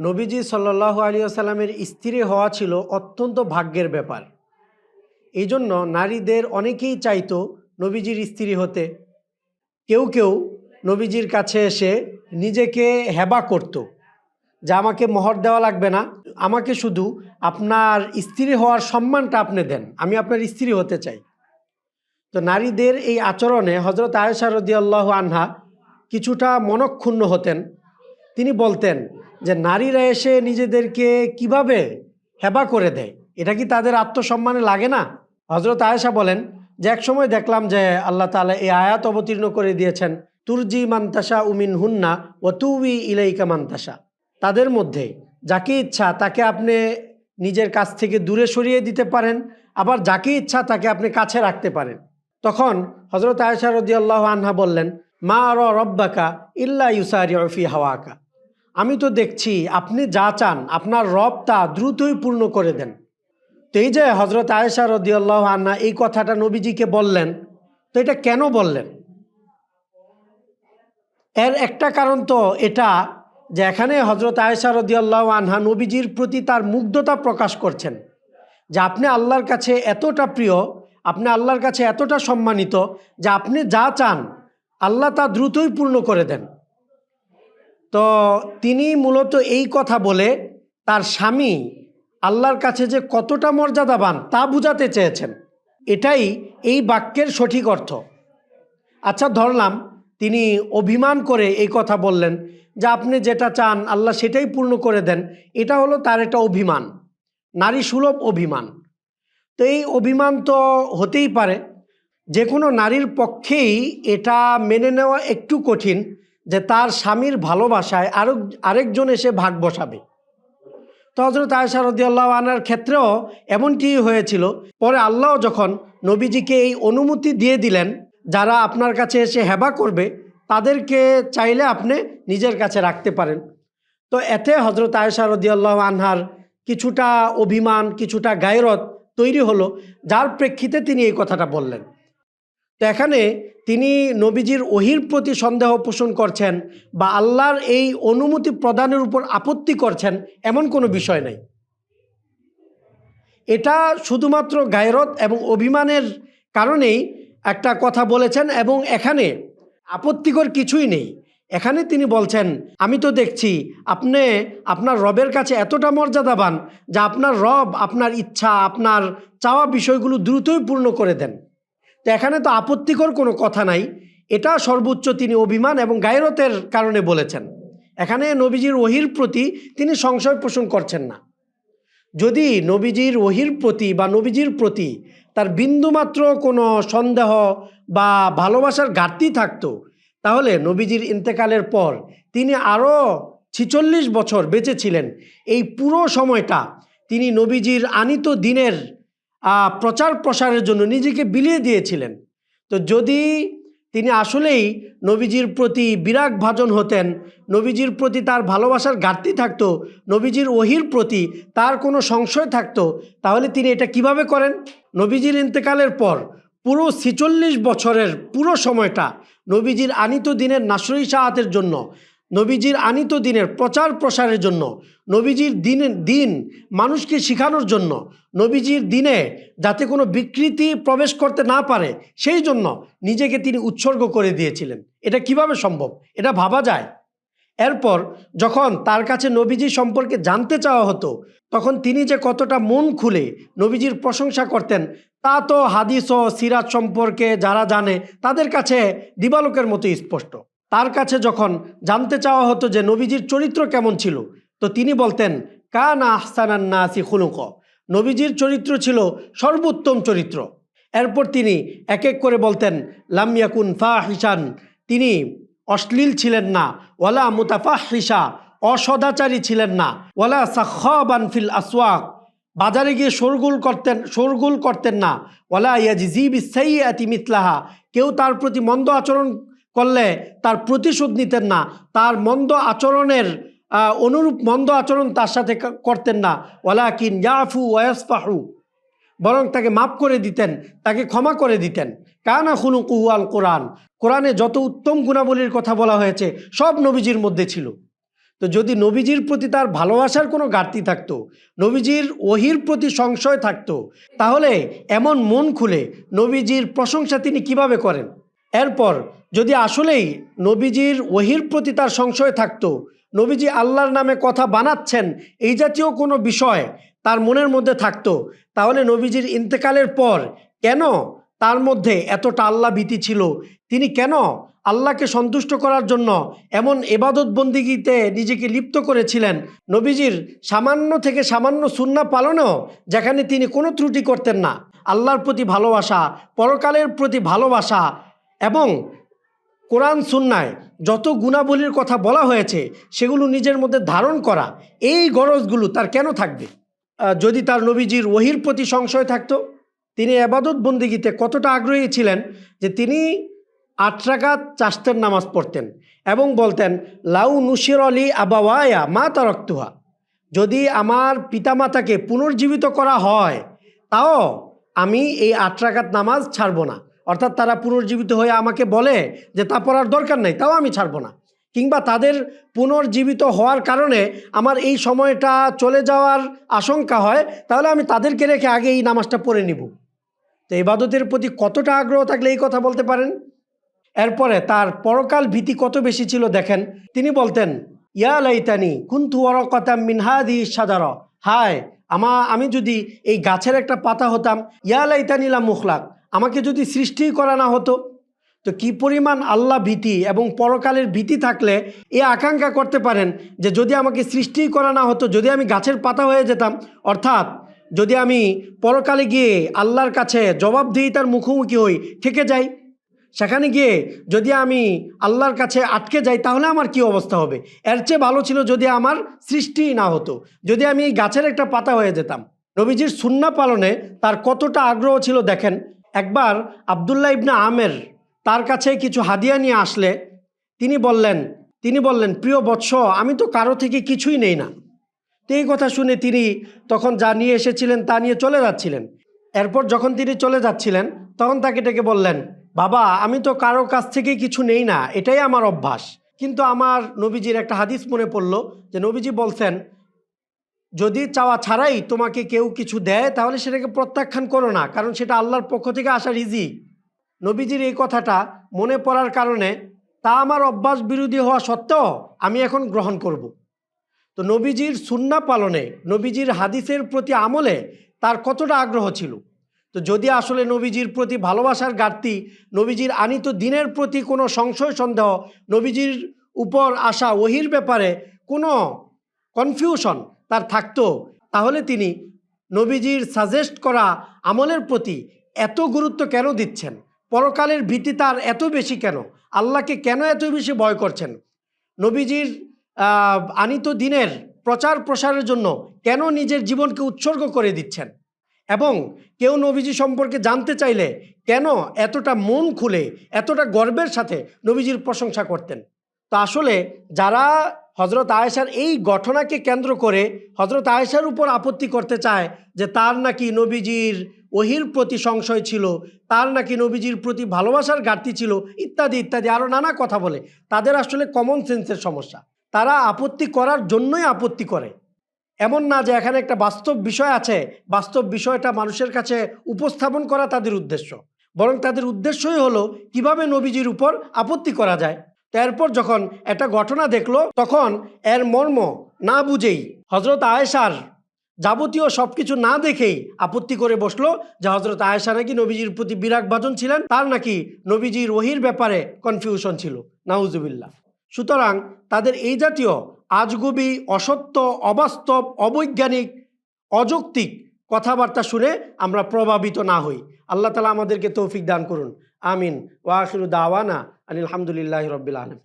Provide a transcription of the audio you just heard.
নবীজি সাল্লাহ আলী আসাল্লামের স্ত্রী হওয়া ছিল অত্যন্ত ভাগ্যের ব্যাপার। এই জন্য নারীদের অনেকেই চাইতো নবীজির স্ত্রী হতে। কেউ কেউ নবীজির কাছে এসে নিজেকে হেবা করত। যে আমাকে মহর দেওয়া লাগবে না। আমাকে শুধু আপনার স্ত্রী হওয়ার সম্মানটা আপনি দেন। আমি আপনার স্ত্রী হতে চাই। তো নারীদের এই আচরণে হজরত আয়েশা রদিয়াল্লাহ আনহা কিছুটা মনক্ষুণ্ণ হতেন। তিনি বলতেন যে নারীরা এসে নিজেদেরকে কীভাবে হেবা করে দেয়, এটা কি তাদের আত্মসম্মানে লাগে না? হজরত আয়েশা বলেন, যে এক সময় দেখলাম যে আল্লাহ তালা এই আয়াত অবতীর্ণ করে দিয়েছেন, তুরজি মান্তাসা উমিন হুন্না ও তুবি ইলাইকা মান্তাসা তাদের মধ্যে যাকে ইচ্ছা তাকে আপনি নিজের কাছ থেকে দূরে সরিয়ে দিতে পারেন, আবার যাকে ইচ্ছা তাকে আপনি কাছে রাখতে পারেন। তখন হজরত আয়েশা আল্লাহ আনহা বললেন, মা আর রব্বাকা ইল্লা ইউসারি ফি হাওয়াকা। আমি তো দেখছি আপনি যা চান, আপনার রব তা দ্রুতই পূর্ণ করে দেন। তো এই যে হজরত আয়েশা রদিয়াল্লাহ আন্না এই কথাটা নবীজিকে বললেন, তো এটা কেন বললেন? এর একটা কারণ তো এটা যে এখানে হজরত আয়েশা রদিয়াল্লাহ আনহা নবীজির প্রতি তার মুগ্ধতা প্রকাশ করছেন। যে আপনি আল্লাহর কাছে এতটা প্রিয়, আপনি আল্লাহর কাছে এতটা সম্মানিত যে আপনি যা চান, আল্লাহ তা দ্রুতই পূর্ণ করে দেন। তো তিনি মূলত এই কথা বলে তার স্বামী আল্লাহর কাছে যে কতটা মর্যাদাবান তা বুঝাতে চেয়েছেন। এটাই এই বাক্যের সঠিক অর্থ। আচ্ছা ধরলাম তিনি অভিমান করে এই কথা বললেন যে আপনি যেটা চান আল্লাহ সেটাই পূর্ণ করে দেন, এটা হলো তার একটা অভিমান, নারী সুলভ অভিমান। তো এই অভিমান তো হতেই পারে, যে কোনো নারীর পক্ষেই এটা মেনে নেওয়া একটু কঠিন যে তার স্বামীর ভালোবাসায় আরও আরেকজন এসে ভাগ বসাবে। তো হজরত আয়সা রদিয়াল্লাহ আনার ক্ষেত্রেও এমনটি হয়েছিল। পরে আল্লাহ যখন নবীজিকে এই অনুমতি দিয়ে দিলেন, যারা আপনার কাছে এসে হেবা করবে, তাদেরকে চাইলে আপনি নিজের কাছে রাখতে পারেন। তো এতে হজরত আয়সা রদিয়াল্লাহ আনহার কিছুটা অভিমান, কিছুটা গায়রত তৈরি হলো, যার প্রেক্ষিতে তিনি এই কথাটা বললেন। তো এখানে তিনি নবীজির ওহির প্রতি সন্দেহ পোষণ করছেন বা আল্লাহর এই অনুমতি প্রদানের উপর আপত্তি করছেন এমন কোনো বিষয় নাই। এটা শুধুমাত্র গায়রত এবং অভিমানের কারণেই একটা কথা বলেছেন এবং এখানে আপত্তিকর কিছুই নেই। এখানে তিনি বলছেন, আমি তো দেখছি আপনি, আপনার রবের কাছে এতটা মর্যাদাবান যা আপনার রব, আপনার ইচ্ছা, আপনার চাওয়া বিষয়গুলো দ্রুতই পূর্ণ করে দেন। তো এখানে তো আপত্তিকর কোনো কথা নাই। এটা সর্বোচ্চ তিনি অভিমান এবং গায়রতের কারণে বলেছেন। এখানে নবীজির ওহির প্রতি তিনি সংশয় পোষণ করছেন না। যদি নবীজির ওহির প্রতি বা নবীজির প্রতি তার বিন্দুমাত্র কোনো সন্দেহ বা ভালোবাসার ঘাটতি থাকতো, তাহলে নবীজির ইন্তেকালের পর তিনি আরও ছিচল্লিশ বছর বেঁচে ছিলেন। এই পুরো সময়টা তিনি নবীজির আনিত দিনের প্রচার প্রসারের জন্য নিজেকে বিলিয়ে দিয়েছিলেন। তো যদি তিনি আসলেই নবীজির প্রতি বিরাগ ভাজন হতেন, নবীজির প্রতি তার ভালোবাসার ঘাটতি থাকতো, নবীজির ওহির প্রতি তার কোনো সংশয় থাকতো, তাহলে তিনি এটা কীভাবে করেন? নবীজির ইন্তেকালের পর পুরো ছিচল্লিশ বছরের পুরো সময়টা নবীজির আনিত দিনের নাসরি সাহাতের জন্য নবীজির আনিত দিনের প্রচার প্রসারের জন্য, নবীজির দিন দিন মানুষকে শেখানোর জন্য, নবীজির দিনে যাতে কোনো বিকৃতি প্রবেশ করতে না পারে, সেই জন্য নিজেকে তিনি উৎসর্গ করে দিয়েছিলেন। এটা কীভাবে সম্ভব? এটা ভাবা যায়। এরপর যখন তার কাছে নবীজি সম্পর্কে জানতে চাওয়া হতো, তখন তিনি যে কতটা মন খুলে নবীজির প্রশংসা করতেন, তা তো হাদিস ও সিরাজ সম্পর্কে যারা জানে, তাদের কাছে দিবালোকের মতো স্পষ্ট। তার কাছে যখন জানতে চাওয়া হতো যে নবীজির চরিত্র কেমন ছিল, তো তিনি বলতেন, কানা আহসানান নাসি খুলুক। নবীজির চরিত্র ছিল সর্বোত্তম চরিত্র। এরপর তিনি এক এক করে বলতেন লামিয়াকুন ফা হিসান তিনি অশ্লীল ছিলেন না, ওয়ালা মুতাফাহিসা অসদাচারী ছিলেন না, ওয়ালা সাখাবান আসওয়াক। বাজারে গিয়ে শোরগুল করতেন শোরগুল করতেন না, ওয়ালা ইয়াজিব ইসাইয়াতি মিথলাহা। কেউ তার প্রতি মন্দ আচরণ করলে তার প্রতিশোধ নিতেন না। তার মন্দ আচরণের অনুরূপ মন্দ আচরণ তার সাথে করতেন না। ওয়ালা কিন ইয়াফু ওয়াসফাহু বরং তাকে মাফ করে দিতেন, তাকে ক্ষমা করে দিতেন। কানা খুনু কুহুয়াল কোরআন। কোরআনে যত উত্তম গুণাবলীর কথা বলা হয়েছে, সব নবীজির মধ্যে ছিল। তো যদি নবীজির প্রতি তার ভালোবাসার কোনো ঘাটতি থাকতো, নবীজির ওহির প্রতি সংশয় থাকতো, তাহলে এমন মন খুলে নবীজির প্রশংসা তিনি কীভাবে করেন? এরপর যদি আসলেই নবীজির ওহির প্রতি তার সংশয় থাকতো, নবীজি আল্লাহর নামে কথা বানাচ্ছেন, এই জাতীয় কোনো বিষয় তার মনের মধ্যে থাকতো, তাহলে নবীজির ইন্তেকালের পর কেন তার মধ্যে এতটা আল্লাহ ভীতি ছিল? তিনি কেন আল্লাহকে সন্তুষ্ট করার জন্য এমন এবাদত বন্দিগিতে নিজেকে লিপ্ত করেছিলেন? নবীজির সামান্য থেকে সামান্য সুন্না পালনেও যেখানে তিনি কোনো ত্রুটি করতেন না। আল্লাহর প্রতি ভালোবাসা, পরকালের প্রতি ভালোবাসা এবং কোরআন সুন্নায় যত গুণাবলীর কথা বলা হয়েছে, সেগুলো নিজের মধ্যে ধারণ করা, এই গরজগুলো তার কেন থাকবে? যদি তার নবীজির ওহির প্রতি সংশয় থাকতো, তিনি আবাদত বন্দিগিতে কতটা আগ্রহী ছিলেন যে তিনি আট রাকাত চাষতের নামাজ পড়তেন এবং বলতেন, লাউ নুসির আলী আবাওয়ায়া মা তারক্তুহা। যদি আমার পিতামাতাকে পুনর্জীবিত করা হয়, তাও আমি এই আট রাকাত নামাজ ছাড়বো না। অর্থাৎ তারা পুনর্জীবিত হয়ে আমাকে বলে যে তা পড়ার দরকার নাই, তাও আমি ছাড়বো না। কিংবা তাদের পুনর্জীবিত হওয়ার কারণে আমার এই সময়টা চলে যাওয়ার আশঙ্কা হয়, তাহলে আমি তাদেরকে রেখে আগে এই নামাজটা পড়ে নিব। তো ইবাদতের প্রতি কতটা আগ্রহ থাকলে এই কথা বলতে পারেন? এরপরে তার পরকাল ভীতি কত বেশি ছিল দেখেন। তিনি বলতেন, ইয়া লাইতানি কুন্তু ওরকতাম মিনহাদি সাদার হায়, আমা, আমি যদি এই গাছের একটা পাতা হতাম, ইয়া লাইতানিলা মুখলাক। আমাকে যদি সৃষ্টি করা না হতো, তো কি পরিমাণ আল্লাহ ভীতি এবং পরকালের ভীতি থাকলে এ আকাঙ্ক্ষা করতে পারেন যে যদি আমাকে সৃষ্টি করা না হতো, যদি আমি গাছের পাতা হয়ে যেতাম, অর্থাৎ যদি আমি পরকালে গিয়ে আল্লাহর কাছে জবাবদিহিতার মুখোমুখি হই, থেকে যাই, সেখানে গিয়ে যদি আমি আল্লাহর কাছে আটকে যাই, তাহলে আমার কি অবস্থা হবে? এর চেয়ে ভালো ছিল যদি আমার সৃষ্টিই না হতো, যদি আমি এই গাছের একটা পাতা হয়ে যেতাম। নবীজির সুন্না পালনে তার কতটা আগ্রহ ছিল দেখেন একবার আবদুল্লাহ ইবনা আমের তার কাছে কিছু হাদিয়া নিয়ে আসলে। তিনি বললেন তিনি বললেন, প্রিয় বৎস, আমি তো কারও থেকে কিছুই নেই না। তো এই কথা শুনে তিনি তখন যা নিয়ে এসেছিলেন তা নিয়ে চলে যাচ্ছিলেন। এরপর যখন তিনি চলে যাচ্ছিলেন, তখন তাকে ডেকে বললেন, বাবা, আমি তো কারও কাছ থেকে কিছু নেই না, এটাই আমার অভ্যাস। কিন্তু আমার নবীজির একটা হাদিস মনে পড়ল যে নবীজি বলছেন যদি চাওয়া ছাড়াই তোমাকে কেউ কিছু দেয়, তাহলে সেটাকে প্রত্যাখ্যান করো না, কারণ সেটা আল্লাহর পক্ষ থেকে আসা রিজি নবীজির এই কথাটা মনে পড়ার কারণে তা আমার অভ্যাস বিরোধী হওয়া সত্ত্বেও আমি এখন গ্রহণ করব। তো নবীজির সুন্না পালনে, নবীজির হাদিসের প্রতি আমলে তার কতটা আগ্রহ ছিল তো যদি আসলে নবীজির প্রতি ভালোবাসার ঘাটতি, নবীজির আনিত দিনের প্রতি কোনো সংশয়, সন্দেহ, নবীজির উপর আসা ওহির ব্যাপারে কোনো কনফিউশন তার থাকতো, তাহলে তিনি নবীজির সাজেস্ট করা আমলের প্রতি এত গুরুত্ব কেন দিচ্ছেন? পরকালের ভীতি তার এত বেশি কেন? আল্লাহকে কেন এত বেশি ভয় করছেন? নবীজির আনিত দিনের প্রচার প্রসারের জন্য কেন নিজের জীবনকে উৎসর্গ করে দিচ্ছেন? এবং কেউ নবীজি সম্পর্কে জানতে চাইলে কেন এতটা মন খুলে, এতটা গর্বের সাথে নবীজির প্রশংসা করতেন? তো আসলে যারা হজরত আয়েশার এই ঘটনাকে কেন্দ্র করে হজরত আয়েশার উপর আপত্তি করতে চায় যে তার নাকি নবীজির ওহির প্রতি সংশয় ছিল, তার নাকি নবীজির প্রতি ভালোবাসার ঘাটতি ছিল, ইত্যাদি ইত্যাদি আরও নানা কথা বলে। তাদের আসলে কমন সেন্সের সমস্যা। তারা আপত্তি করার জন্যই আপত্তি করে। এমন না যে এখানে একটা বাস্তব বিষয় আছে, বাস্তব বিষয়টা মানুষের কাছে উপস্থাপন করা তাদের উদ্দেশ্য। বরং তাদের উদ্দেশ্যই হলো কীভাবে নবীজির উপর আপত্তি করা যায়। তো এরপর যখন একটা ঘটনা দেখল, তখন এর মর্ম না বুঝেই হজরত আয়েশার যাবতীয় সব কিছু না দেখেই আপত্তি করে বসল যে হজরত আয়েশা নাকি নবীজির প্রতি বিরাগ ভাজন ছিলেন, তার নাকি নবীজির ওহির ব্যাপারে কনফিউশন ছিল। নাউজুবিল্লাহ। সুতরাং তাদের এই জাতীয় আজগুবি, অসত্য, অবাস্তব, অবৈজ্ঞানিক, অযৌক্তিক কথাবার্তা শুনে আমরা প্রভাবিত না হই। আল্লাহ তালা আমাদেরকে তৌফিক দান করুন। আমিন। ওয়াখিরু দাওয়ানা আনিল হামদুলিল্লাহ রবিল আলম